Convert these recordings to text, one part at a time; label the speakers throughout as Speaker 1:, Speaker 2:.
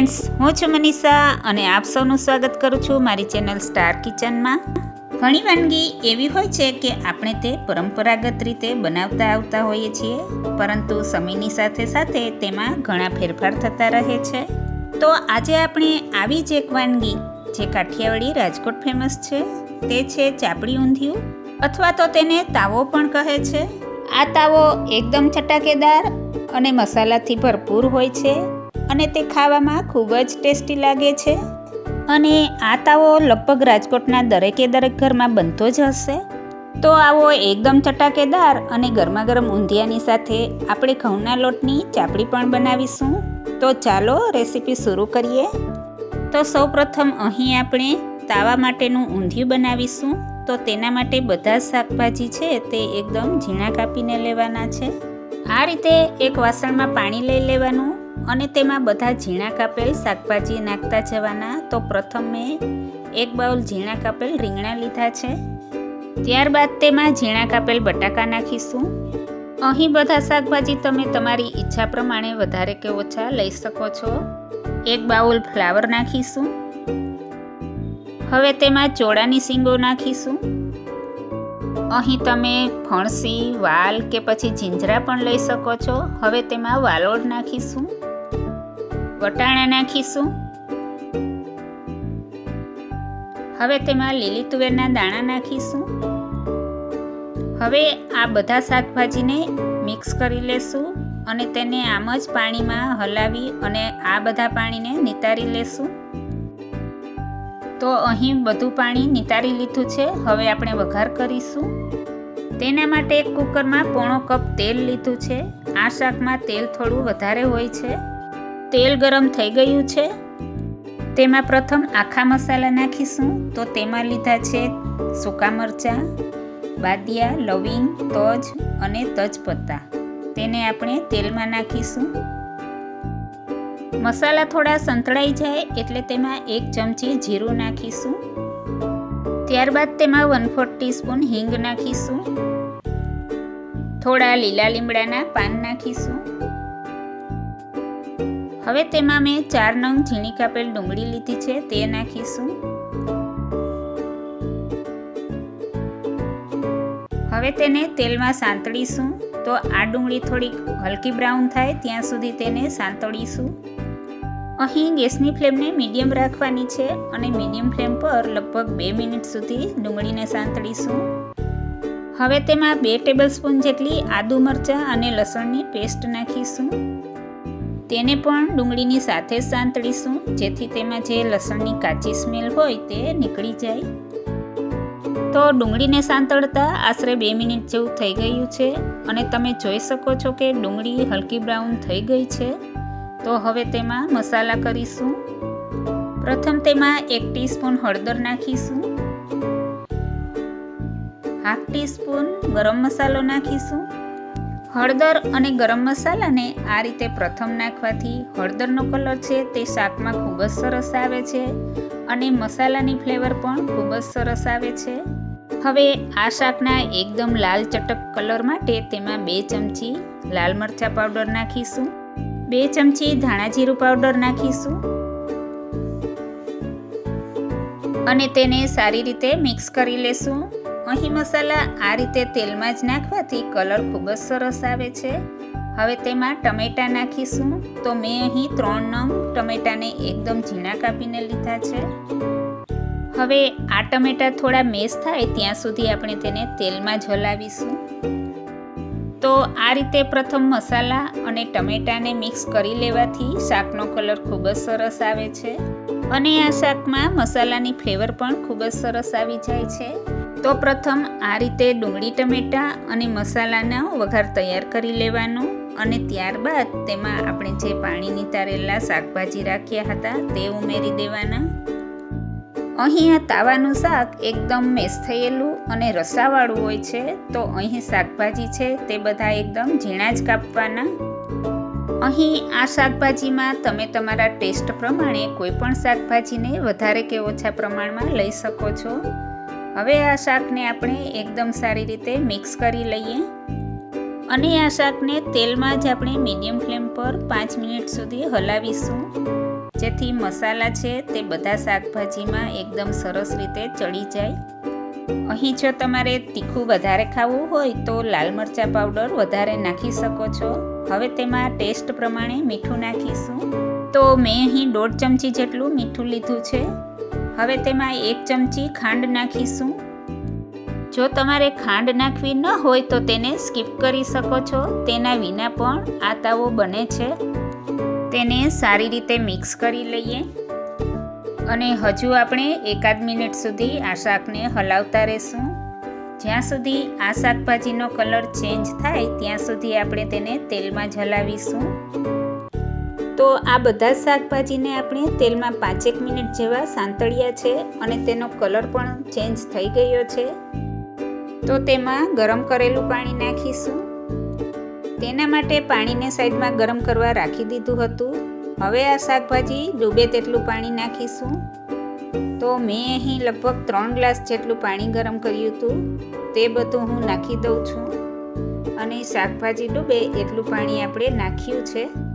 Speaker 1: Friends, હું છું મનીષા અને આપ સૌનું સ્વાગત કરું છું મારી ચેનલ સ્ટાર કિચનમાં. ઘણી વાનગી એવી હોય છે કે આપણે તે પરંપરાગત રીતે બનાવતા આવતા હોઈએ છીએ, પરંતુ સમયની સાથે સાથે તેમાં ઘણા ફેરફાર થતા રહે છે. તો આજે આપણે આવી જ એક વાનગી, જે કાઠિયાવાડી રાજકોટ ફેમસ છે, તે છે ચાપડી ઊંધિયું, અથવા તો તેને તાવો પણ કહે છે. આ તાવો એકદમ ચટાકેદાર અને મસાલાથી ભરપૂર હોય છે. અને તે ખાવામાં ખૂબ જ ટેસ્ટી લાગે છે. અને આ તાવો લગભગ રાજકોટના દરેકે દરેક ઘરમાં બનતો જ હશે. તો આવો એકદમ ચટાકેદાર અને ગરમા ગરમ ઊંધિયાની સાથે આપણે ઘઉંના લોટની ચાપડી પણ બનાવીશું. તો ચાલો રેસીપી શરૂ કરીએ. તો સૌપ્રથમ અહીં આપણે તાવા માટેનું ઊંધિયું બનાવીશું. તો તેના માટે બધા શાકભાજી છે તે એકદમ ઝીણા કાપીને લેવાના છે. આ રીતે એક વાસણમાં પાણી લઈ લેવાનું. અને તેમાં બધા ઝીણા કાપેલ શાકભાજી નાખતા જવાના. તો પ્રથમ મેં એક બાઉલ ઝીણા કાપેલ રીંગણા લીધા છે. ત્યારબાદ તેમાં ઝીણા કાપેલ બટાકા નાખીશું. અહીં બધા શાકભાજી તમે તમારી ઈચ્છા પ્રમાણે વધારે કે ઓછા લઈ શકો છો. એક બાઉલ ફ્લાવર નાખીશું. હવે તેમાં ચોળાની શીંગો નાખીશું. અહીં તમે ફણસી, વાલ કે પછી જીંજરા પણ લઈ શકો છો. હવે તેમાં વાલોડ નાખીશું. વટાણા નાખીશું. હવે તેમાં લીલી તુવેરના દાણા નાખીશું. હવે આ બધા શાકભાજીને મિક્સ કરી લેશું અને તેને આમ જ પાણીમાં હલાવી અને આ બધા પાણીને નિતારી લેશું. તો અહીં બધું પાણી નિતારી લીધું છે. હવે આપણે વઘાર કરીશું. તેના માટે એક કુકરમાં પોણો કપ તેલ લીધું છે. આ શાકમાં તેલ થોડું વધારે હોય છે. તેલ ગરમ થઈ ગયું છે. તેમાં પ્રથમ આખા મસાલા નાખીશું. તો તેમાં લીધા છે સૂકા મરચાં, બાદિયા, લવિંગ, તજ અને તજપત્તા. તેને આપણે તેલમાં નાખીશું. મસાલા થોડા સંતળાઈ જાય એટલે તેમાં એક ચમચી જીરું નાખીશું. ત્યારબાદ તેમાં વન ફોર્થ ટીસ્પૂન હિંગ નાખીશું. થોડા લીલા લીમડાના પાન નાખીશું. હવે તેમાં મેં ચાર નંગ ઝીણી કાપેલ ડુંગળી લીધી છે, તે નાખીશું. હવે તેને તેલમાં સાંતળીશું. તો આ ડુંગળી થોડીક હલકી બ્રાઉન થાય, ત્યાં સુધી તેને સાંતળીશું. અહીં ગેસની ફ્લેમને મીડિયમ રાખવાની છે અને મીડિયમ ફ્લેમ પર લગભગ બે મિનિટ સુધી ડુંગળીને સાંતળીશું. હવે તેમાં બે ટેબલસ્પૂન જેટલી આદુ મરચાં અને લસણની પેસ્ટ નાખીશું. તેને પણ ડુંગળીની સાથે જ સાંતળીશું, જેથી તેમાં જે લસણની કાચી સ્મેલ હોય તે નીકળી જાય. તો ડુંગળીને સાંતળતા આશરે બે મિનિટ જેવું થઈ ગયું છે અને તમે જોઈ શકો છો કે ડુંગળી હલકી બ્રાઉન થઈ ગઈ છે. તો હવે તેમાં મસાલા કરીશું. પ્રથમ તેમાં એક ટીસ્પૂન હળદર નાખીશું. હાફ ટીસ્પૂન ગરમ મસાલો નાખીશું. હળદર અને ગરમ મસાલાને આ રીતે પ્રથમ નાખવાથી હળદરનો કલર છે તે શાકમાં ખૂબ જ સરસ આવે છે અને મસાલાની ફ્લેવર પણ ખૂબ જ સરસ આવે છે. હવે આ શાકના એકદમ લાલ ચટક કલર માટે તેમાં બે ચમચી લાલ મરચાં પાવડર નાખીશું, બે ચમચી ધાણા જીરું પાવડર નાખીશું અને તેને સારી રીતે મિક્સ કરી લેશું. અહીં મસાલા આ રીતે તેલમાં જ નાખવાથી કલર ખૂબ જ સરસ આવે છે. હવે તેમાં ટમેટાં નાખીશું. તો મેં અહીં ત્રણ નંગ ટમેટાને એકદમ ઝીણા કાપીને લીધા છે. હવે આ ટમેટાં થોડા મેશ થાય ત્યાં સુધી આપણે તેને તેલમાં જ હલાવીશું તો આ રીતે પ્રથમ મસાલા અને ટમેટાને મિક્સ કરી લેવાથી શાકનો કલર ખૂબ જ સરસ આવે છે. અને આ શાકમાં મસાલાની ફ્લેવર પણ ખૂબ જ સરસ આવી જાય છે. તો પ્રથમ આ રીતે ડુંગળી, ટમેટાં અને મસાલાનો વઘાર તૈયાર કરી લેવાનો અને ત્યારબાદ તેમાં આપણે જે પાણી નિતારેલા શાકભાજી રાખ્યા હતા તે ઉમેરી દેવાના. અહીં આ તાવાનું શાક એકદમ મેસ થયેલું અને રસાવાળું હોય છે, તો અહીં શાકભાજી છે તે બધા એકદમ ઝીણા જ કાપવાના. અહીં આ શાકભાજીમાં તમે તમારા ટેસ્ટ પ્રમાણે કોઈ પણ શાકભાજીને વધારે કે ઓછા પ્રમાણમાં લઈ શકો છો. હવે આ શાકને આપણે એકદમ સારી રીતે મિક્સ કરી લઈએ. અને આ શાકને તેલમાં જ આપણે મીડિયમ ફ્લેમ પર પાંચ મિનિટ સુધી હલાવીશું. જેથી મસાલા છે તે બધા શાકભાજીમાં એકદમ સરસ રીતે ચડી જાય. અહીં જો તમારે તીખું વધારે ખાવું હોય તો લાલ મરચાં પાવડર વધારે નાખી શકો છો. હવે તેમાં ટેસ્ટ પ્રમાણે મીઠું નાખીશું. તો મેં અહીં દોઢ ચમચી જેટલું મીઠું લીધું છે. હવે તેમાં એક ચમચી ખાંડ નાખીશું. જો તમારે ખાંડ નાખવી ન હોય તો તેને સ્કીપ કરી શકો છો. તેના વિના પણ આ તાવો બને છે. તેને સારી રીતે મિક્સ કરી લઈએ. અને હજુ આપણે એકાદ મિનિટ સુધી આ શાકને હલાવતા રહેશું. જ્યાં સુધી આ શાકભાજીનો કલર ચેન્જ થાય, ત્યાં સુધી આપણે તેને તેલમાં જલાવીશું. તો આ બધા શાકભાજીને આપણે તેલમાં પાંચેક મિનિટ જેવા સાંતળ્યા છે અને તેનો કલર પણ ચેન્જ થઈ ગયો છે. તો તેમાં ગરમ કરેલું પાણી નાખીશું. તેના માટે પાણીને સાઈડમાં ગરમ કરવા રાખી દીધું હતું. હવે આ શાકભાજી ડૂબે તેટલું પાણી નાખીશું. તો મેં અહીં લગભગ ત્રણ ગ્લાસ જેટલું પાણી ગરમ કર્યું હતું. તે બધું હું નાખી દઉં છું. અને શાકભાજી ડૂબે એટલું પાણી આપણે નાખ્યું છે.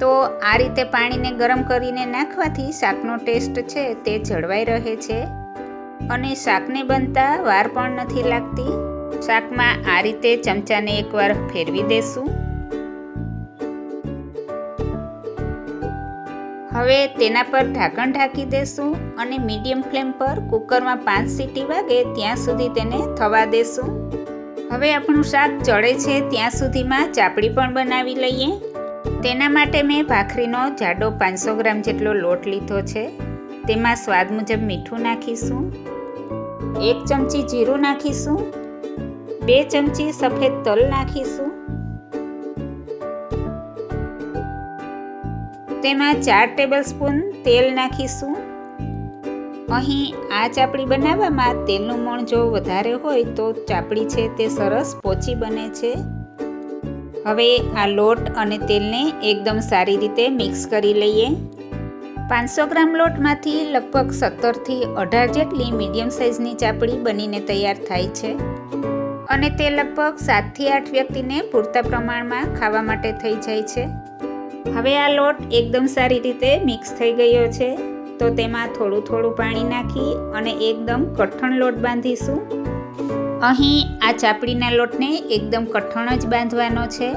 Speaker 1: તો આ રીતે પાણીને ગરમ કરીને નાખવાથી શાકનો ટેસ્ટ છે તે જળવાઈ રહે છે. અને શાકને બનતા વાર પણ નથી લાગતી. શાકમાં આ રીતે ચમચાને એકવાર ફેરવી દેશું. હવે તેના પર ઢાંકણ ઢાંકી દેશું અને મીડિયમ ફ્લેમ પર કુકરમાં પાંચ સીટી વાગે ત્યાં સુધી તેને થવા દેશું. હવે આપણું શાક ચડે છે ત્યાં સુધીમાં ચાપડી પણ બનાવી લઈએ. તેના માટે મેં ભાખરીનો જાડો પાંચસો ગ્રામ જેટલો લોટ લીધો છે. તેમાં સ્વાદ મુજબ મીઠું નાખીશું. એક ચમચી જીરું નાખીશું. બે ચમચી સફેદ તલ નાખીશું. તેમાં ચાર ટેબલ સ્પૂન તેલ નાખીશું. અહીં આ ચાપડી બનાવવામાં તેલનું મણ જો વધારે હોય તો ચાપડી છે તે સરસ પોચી બને છે. હવે આ લોટ અને તેલને એકદમ સારી રીતે મિક્સ કરી લઈએ. પાંચસો ગ્રામ લોટમાંથી લગભગ સત્તરથી અઢાર જેટલી મીડિયમ સાઇઝની ચાપડી બનીને તૈયાર થાય છે. અને તે લગભગ સાતથી આઠ વ્યક્તિને પૂરતા પ્રમાણમાં ખાવા માટે થઈ જાય છે. હવે આ લોટ એકદમ સારી રીતે મિક્સ થઈ ગયો છે. તો તેમાં થોડું થોડું પાણી નાખી અને એકદમ કઠણ લોટ બાંધીશું. અહીં આ ચાપડીના લોટને એકદમ કઠણ જ બાંધવાનો છે.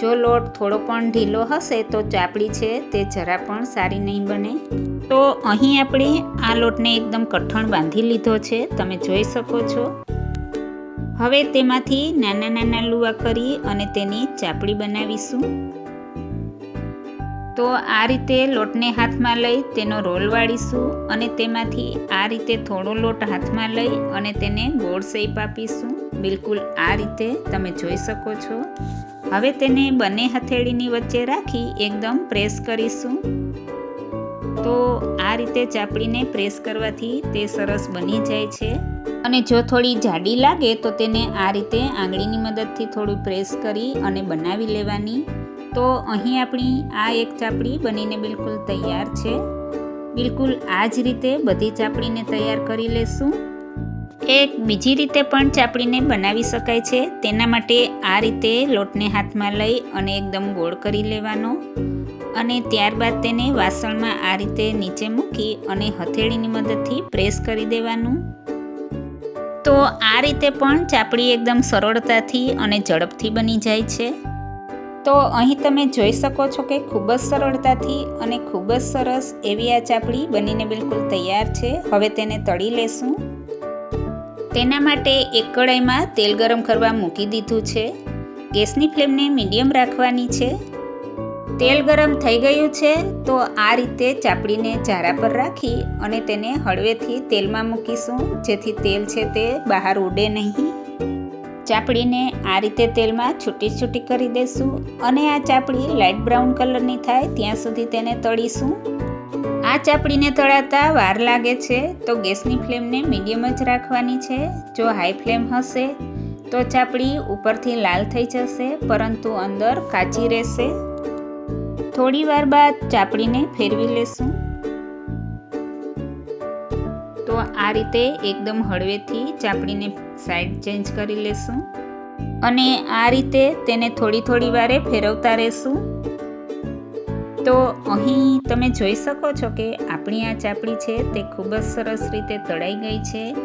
Speaker 1: જો લોટ થોડો પણ ઢીલો હશે તો ચાપડી છે તે જરા પણ સારી નહીં બને. તો અહીં આપણે આ લોટને એકદમ કઠણ બાંધી લીધો છે, તમે જોઈ શકો છો. હવે તેમાંથી નાના નાના લુવા કરી અને તેની ચાપડી બનાવીશું. તો આ રીતે લોટને હાથમાં લઈ તેનો રોલ વાળીશું અને તેમાંથી આ રીતે થોડો લોટ હાથમાં લઈ અને તેને ગોળ શેપ આપીશું. બિલકુલ આ રીતે તમે જોઈ શકો છો. હવે તેને બંને હથેળીની વચ્ચે રાખી એકદમ પ્રેસ કરીશું. તો આ રીતે ચાપડીને પ્રેસ કરવાથી તે સરસ બની જાય છે. અને જો થોડી જાડી લાગે તો તેને આ રીતે આંગળીની મદદથી થોડું પ્રેસ કરી અને બનાવી લેવાની. તો અહીં આપણી આ એક ચાપડી બનીને બિલકુલ તૈયાર છે. બિલકુલ આ જ રીતે બધી ચાપડીને તૈયાર કરી લેશું. એક બીજી રીતે પણ ચાપડીને બનાવી શકાય છે. તેના માટે આ રીતે લોટને હાથમાં લઈ અને એકદમ ગોળ કરી લેવાનો અને ત્યારબાદ તેને વાસણમાં આ રીતે નીચે મૂકી અને હથેળીની મદદથી પ્રેસ કરી દેવાનું. તો આ રીતે પણ ચાપડી એકદમ સરળતાથી અને ઝડપથી બની જાય છે. તો અહીં તમે જોઈ શકો છો કે ખૂબ જ સરળતાથી અને ખૂબ જ સરસ એવી આ ચાપડી બનીને બિલકુલ તૈયાર છે. હવે તેને તળી લેશું. તેના માટે એક કડાઈમાં તેલ ગરમ કરવા મૂકી દીધું છે. ગેસની ફ્લેમને મીડિયમ રાખવાની છે. તેલ ગરમ થઈ ગયું છે તો આ રીતે ચાપડીને ચારા પર રાખી અને તેને હળવેથી તેલમાં મૂકીશું. જેથી તેલ છે તે બહાર ઉડે નહીં. ચાપડીને આ રીતે તેલમાં છૂટી છૂટી કરી દઈશું અને આ ચાપડી લાઇટ બ્રાઉન કલરની થાય ત્યાં સુધી તેને તળીશું. આ ચાપડીને તળાતા વાર લાગે છે તો ગેસની ફ્લેમને મીડિયમ જ રાખવાની છે. જો હાઈ ફ્લેમ હશે તો ચાપડી ઉપરથી લાલ થઈ જશે, પરંતુ અંદર કાચી રહેશે. થોડી વાર બાદ ચાપડીને ફેરવી લેશું. આ રીતે એકદમ હળવેથી ચાપડીને સાઈડ ચેન્જ કરી લેશું. અને આ રીતે તેને થોડી થોડી વારે ફેરવતા રહેશું. તો અહીં તમે જોઈ શકો છો કે આપણી આ ચાપડી છે તે ખૂબ જ સરસ રીતે તળાઈ ગઈ છે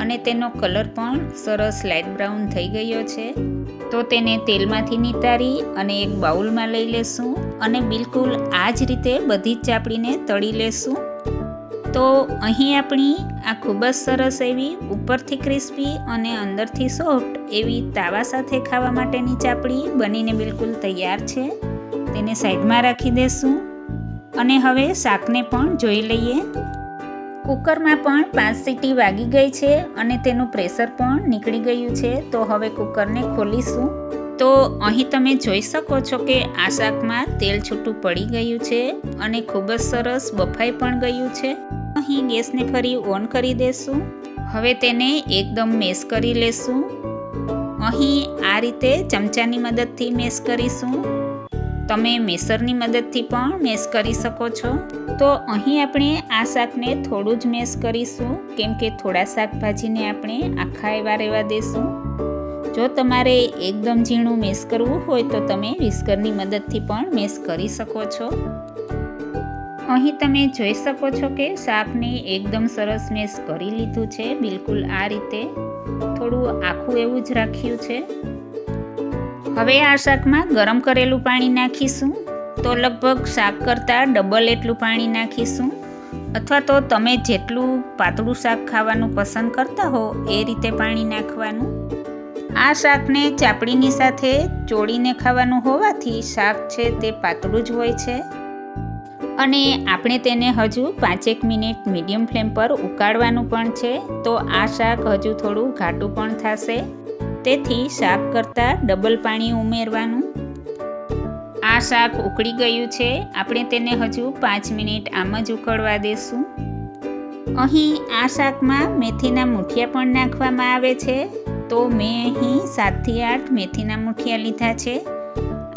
Speaker 1: અને તેનો કલર પણ સરસ લાઇટ બ્રાઉન થઈ ગયો છે. તો તેને તેલમાંથી નિતારી અને એક બાઉલમાં લઈ લેશું અને બિલકુલ આ જ રીતે બધી જ ચાપડીને તળી લેશું. તો અહીં આપણી આ ખૂબ જ સરસ એવી ઉપરથી ક્રિસ્પી અને અંદરથી સોફ્ટ એવી તાવા સાથે ખાવા માટેની ચાપડી બનીને બિલકુલ તૈયાર છે. તેને સાઈડમાં રાખી દેશું અને હવે શાકને પણ જોઈ લઈએ. કુકરમાં પણ પાંચ સીટી વાગી ગઈ છે અને તેનું પ્રેશર પણ નીકળી ગયું છે. તો હવે કુકરને ખોલીશું. તો અહીં તમે જોઈ શકો છો કે આ શાકમાં તેલ છૂટું પડી ગયું છે અને ખૂબ જ સરસ બફાઈ પણ ગયું છે. અહીં ગેસને ફરી ઓન કરી દેશું. હવે તેને એકદમ મેશ કરી લેશું. અહીં આ રીતે ચમચાની મદદથી મેશ કરીશું. તમે મેસરની મદદથી પણ મેશ કરી શકો છો. તો અહીં આપણે આ શાકને થોડું જ મેશ કરીશું, કેમ કે થોડા શાકભાજીને આપણે આખા એવા રહેવા દેશું. જો તમારે એકદમ ઝીણું મેશ કરવું હોય તો તમે વિસ્કરની મદદથી પણ મેશ કરી શકો છો. અહીં તમે જોઈ શકો છો કે શાકને એકદમ સરસ મેશ કરી લીધું છે. બિલકુલ આ રીતે થોડું આખું એવું જ રાખ્યું છે. હવે આ શાકમાં ગરમ કરેલું પાણી નાખીશું. તો લગભગ શાક કરતાં ડબલ એટલું પાણી નાખીશું. અથવા તો તમે જેટલું પાતળું શાક ખાવાનું પસંદ કરતા હો એ રીતે પાણી નાખવાનું. આ શાકને ચાપડીની સાથે ચોળીને ખાવાનું હોવાથી શાક છે તે પાતળું જ હોય છે. અને આપણે તેને હજુ પાંચેક મિનિટ મીડિયમ ફ્લેમ પર ઉકાળવાનું પણ છે. તો આ શાક હજુ થોડું ઘાટું પણ થશે. તેથી શાક કરતાં ડબલ પાણી ઉમેરવાનું. આ શાક ઉકળી ગયું છે. આપણે તેને હજુ પાંચ મિનિટ આમ જ ઉકળવા દેશું. અહીં આ શાકમાં મેથીના મૂઠિયા પણ નાખવામાં આવે છે. તો મેં અહીં સાતથી આઠ મેથીના મૂઠિયા લીધા છે.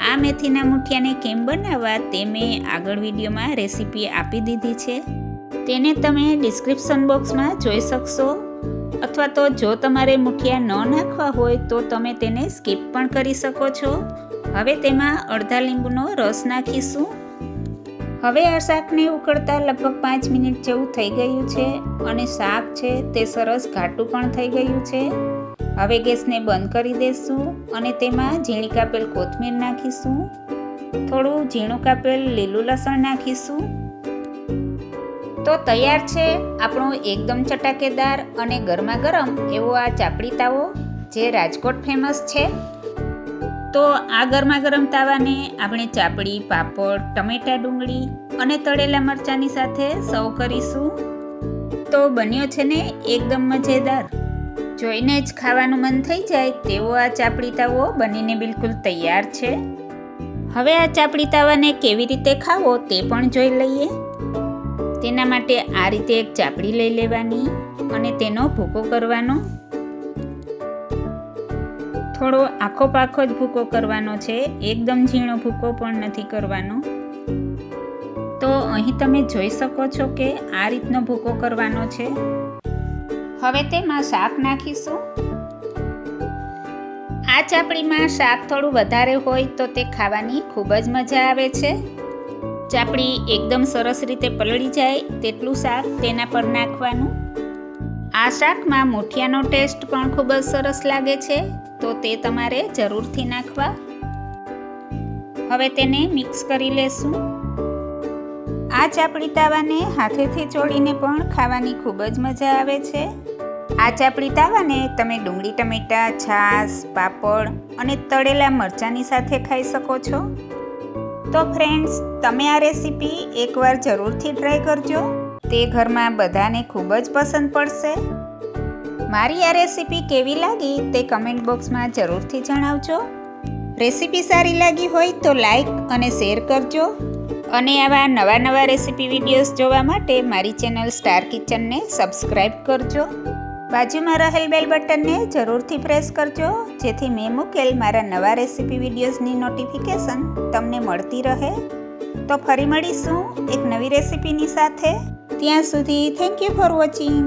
Speaker 1: આ મેથીના મુઠિયાને કેમ બનાવવા તે મેં આગળ વિડીયોમાં રેસીપી આપી દીધી છે. તેને તમે ડિસ્ક્રિપ્શન બોક્સમાં જોઈ શકશો. અથવા તો જો તમારે મુઠિયા ન નાખવા હોય તો તમે તેને સ્કીપ પણ કરી શકો છો. હવે તેમાં અડધા લીંબુનો રસ નાખીશું. હવે આ શાકને ઉકળતા લગભગ પાંચ મિનિટ જેવું થઈ ગયું છે અને શાક છે તે સરસ ઘાટું પણ થઈ ગયું છે. હવે ગેસને બંધ કરી દઈશું અને તેમાં ઝીણી કાપેલ કોથમીર નાખીશું. થોડું ઝીણું કાપેલ લીલું લસણ નાખીશું. તો તૈયાર છે આપણો એકદમ ચટાકેદાર અને ગરમા ગરમ એવો આ ચાપડી તાવો, જે રાજકોટ ફેમસ છે. તો આ ગરમા ગરમ તાવાને આપણે ચાપડી, પાપડ, ટમેટા ડુંગળી અને તળેલા મરચાંની સાથે સર્વ કરીશું. તો બન્યો છે ને એકદમ મજેદાર. જોઈને જ ખાવાનું મન થઈ જાય તેવો આ ચાપડી તાવો બનીને બિલકુલ તૈયાર છે. હવે આ ચાપડી તાવાને કેવી રીતે ખાવો તે પણ જોઈ લઈએ. તેના માટે આ રીતે એક ચાપડી લઈ લેવાની અને તેનો ભૂકો કરવાનો. થોડો આખો પાખો જ ભૂકો કરવાનો છે, એકદમ ઝીણો ભૂકો પણ નથી કરવાનો. તો અહીં તમે જોઈ શકો છો કે આ રીતનો ભૂકો કરવાનો છે. હવે તેમાં શાક નાખીશું. આ ચાપડીમાં શાક થોડું વધારે હોય તો તે ખાવાની ખૂબ જ મજા આવે છે. ચાપડી એકદમ સરસ રીતે પલળી જાય તેટલું શાક તેના પર નાખવાનું. આ શાકમાં મુઠિયાનો ટેસ્ટ પણ ખૂબ જ સરસ લાગે છે, તો તે તમારે જરૂરથી નાખવા. હવે તેને મિક્સ કરી લેશું. આ ચાપડી તાવાને હાથેથી ચોળીને પણ ખાવાની ખૂબ જ મજા આવે છે. આ ચાપડી તાવાને. તમે ડુંગળી, ટમેટા, છાશ, પાપડ અને તળેલા મરચાંની સાથે ખાઈ શકો છો. તો ફ્રેન્ડ્સ, તમે આ રેસીપી એકવાર જરૂરથી ટ્રાય કરજો. તે ઘરમાં બધાને ખૂબ જ પસંદ પડશે. મારી આ રેસીપી કેવી લાગી તે કમેન્ટ બોક્સમાં જરૂરથી જણાવજો. રેસીપી સારી લાગી હોય તો લાઈક અને શેર કરજો. અને આવા નવા નવા રેસીપી વિડીયોઝ જોવા માટે મારી ચેનલ સ્ટાર કિચનને સબસ્ક્રાઈબ કરજો. બાજુમાં રહેલ બેલ બટનને જરૂરથી પ્રેસ કરજો, જેથી મેં મૂકેલ મારા નવા રેસીપી વિડીયોઝની નોટિફિકેશન તમને મળતી રહે. તો ફરી મળીશું એક નવી રેસીપીની સાથે. ત્યાં સુધી થેન્ક યુ ફોર વોચિંગ